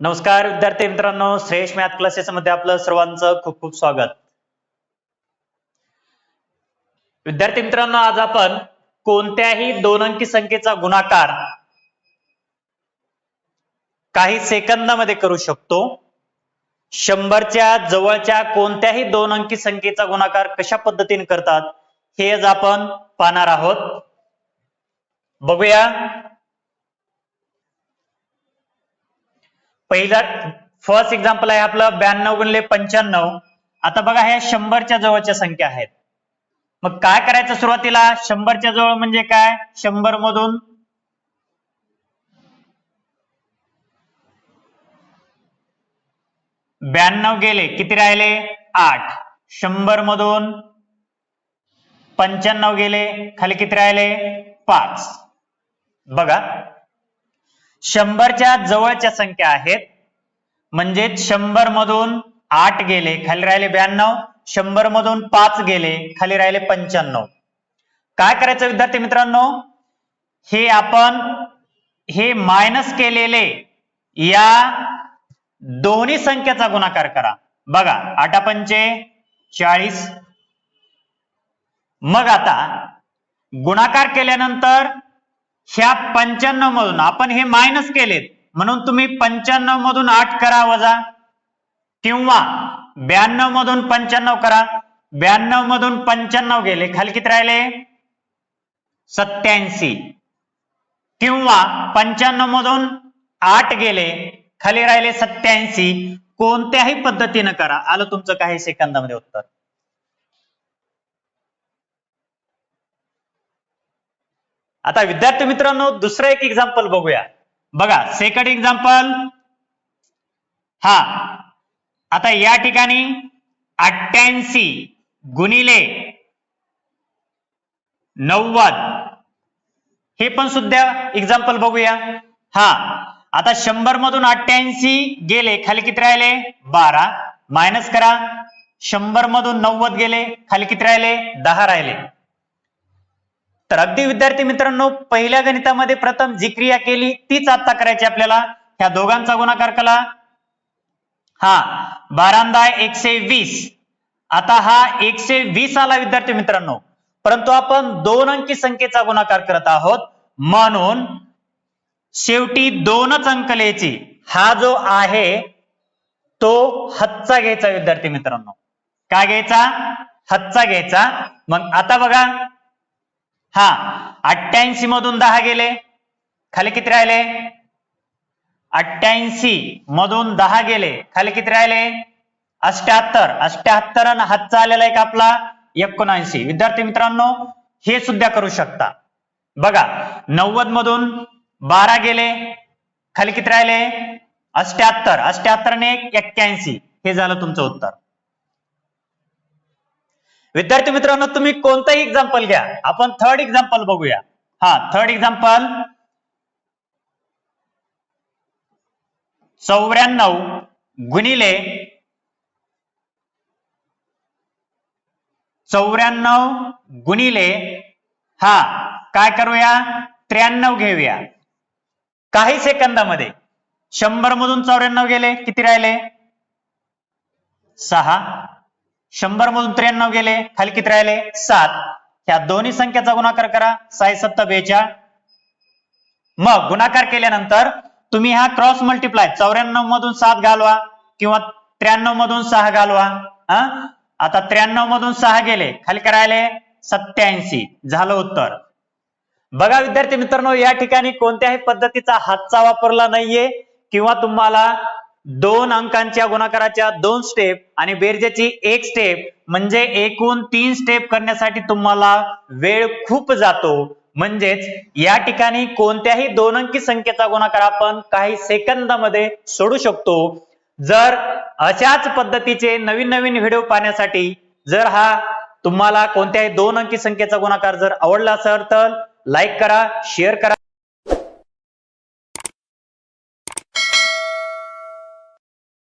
नमस्कार विद्यार्थी मित्रांनो. श्रेष्ठ मॅथ क्लासेस मध्ये आपलं सर्वांचं खूप खूप स्वागत. विद्यार्थी मित्रांनो आज आपण कोणत्याही दोन अंकी संख्येचा गुणाकार काही सेकंदामध्ये करू शकतो. शंभरच्या जवळच्या कोणत्याही दोन अंकी संख्येचा गुणाकार कशा पद्धतीने करतात हे आज आपण पाहणार आहोत. बघूया. पहिला फर्स्ट एक्झाम्पल आहे आपलं ब्याण्णव गुणले पंच्याण्णव. आता बघा ह्या शंभरच्या जवळच्या संख्या आहेत. मग काय करायचं सुरुवातीला? शंभरच्या जवळ म्हणजे काय? शंभर मधून ब्याण्णव गेले किती राहिले? आठ. शंभर मधून पंच्याण्णव गेले खाली किती राहिले? पाच. बघा शंभरच्या जवळच्या संख्या आहेत. म्हणजे शंभर मधून आठ गेले खाली राहिले ब्याण्णव शंभर मधून पाच गेले खाली राहिले पंच्याण्णव. काय करायचं विद्यार्थी मित्रांनो? हे आपण हे मायनस केलेले या दोन्ही संख्येचा गुणाकार करा. बघा आठा पंचे चाळीस. मग आता गुणाकार केल्यानंतर ह्या पंच्याण्णव मधून आपण हे मायनस केलेत. म्हणून तुम्ही पंच्याण्णव मधून आठ करा वजा. किंवा ब्याण्णव मधून पंच्याण्णव करा. ब्याण्णव मधून पंच्याण्णव गेले. खाली किती राहिले? सत्याऐंशी किंवा पंच्याण्णव मधून आठ गेले. खाली राहिले सत्याऐंशी कोणत्याही पद्धतीनं करा. आलं तुमचं काही सेकंदामध्ये उत्तर. आता विद्यार्थी मित्रांनो दुसरं एक एक्झाम्पल बघूया. बघा सेकंड एक्झाम्पल हा आता या ठिकाणी अठ्ठ्याऐंशी गुणिले नव्वद. हे पण सुद्धा एक्झाम्पल बघूया. हा आता शंभर मधून अठ्ठ्याऐंशी गेले खाली किती राहिले? बारा. मायनस करा. शंभर मधून नव्वद गेले खाली किती राहिले? दहा राहिले. तर अगदी विद्यार्थी मित्रांनो पहिल्या गणितामध्ये प्रथम जी क्रिया केली तीच आता करायची आपल्याला. ह्या दोघांचा गुणाकार केला हा बारांदा एकशे वीस. आता हा एकशे वीस आला विद्यार्थी मित्रांनो. परंतु आपण दोन अंकी संख्येचा गुणाकार करत आहोत. म्हणून शेवटी दोनच अंक लिहायची. हा जो आहे तो हच्चा घ्यायचा विद्यार्थी मित्रांनो. काय घ्यायचा? हच्चा घ्यायचा. मग आता बघा. हा अठ्ठ्याऐंशी मधून दहा गेले. खाली किती राहिले? अठ्ठ्याऐंशी मधून दहा गेले. खाली किती राहिले? अष्ट्याहत्तर. अष्ट्याहत्तर आणि हातचा आलेला एक आपला एकोणऐंशी. विद्यार्थी मित्रांनो हे सुद्धा करू शकता. बघा नव्वद मधून बारा गेले. खाली किती राहिले? अष्ट्याहत्तर. अष्ट्याहत्तर ने एक एक्क्याऐंशी. हे झालं तुमचं उत्तर. विद्यार्थी मित्रांनो तुम्ही कोणताही एक्झाम्पल घ्या. आपण थर्ड एक्झाम्पल बघूया. हा थर्ड एक्झाम्पल चौऱ्याण्णव गुणिले चौऱ्याण्णव गुणिले हा काय करूया? त्र्याण्णव घेऊया. काही सेकंदामध्ये शंभर मधून चौऱ्याण्णव गेले किती राहिले? सहा. शंभर मधून त्र्याण्णव गेले खाली किती राहिले? सात. ह्या दोन्ही संख्येचा गुणाकार करा. साई सत्ता बेचाळ मग गुणाकार केल्यानंतर तुम्ही हा क्रॉस मल्टिप्लाय चौऱ्याण्णव मधून सात घालवा किंवा त्र्याण्णव मधून सहा घालवा. हा? आता त्र्याण्णव मधून सहा गेले खाली करायले सत्याऐंशी. झालं उत्तर. बघा विद्यार्थी मित्रांनो या ठिकाणी कोणत्याही पद्धतीचा हातचा वापरला नाहीये किंवा तुम्हाला दोन अंकांच्या गुणाकाराच्या दोन स्टेप आणि बेरजेची एक स्टेप म्हणजे एकूण तीन स्टेप करण्यासाठी तुम्हाला वेळ खूप जातो. म्हणजेच या ठिकाणी कोणत्याही दोन अंकी संख्येचा गुणाकार आपण काही सेकंदामध्ये सोडू शकतो. जर अशाच पद्धतीचे नवीन नवीन व्हिडिओ पाहण्यासाठी जर हा तुम्हाला कोणत्याही दोन अंकी संख्येचा गुणाकार जर आवडला असेल तर लाईक करा शेअर करा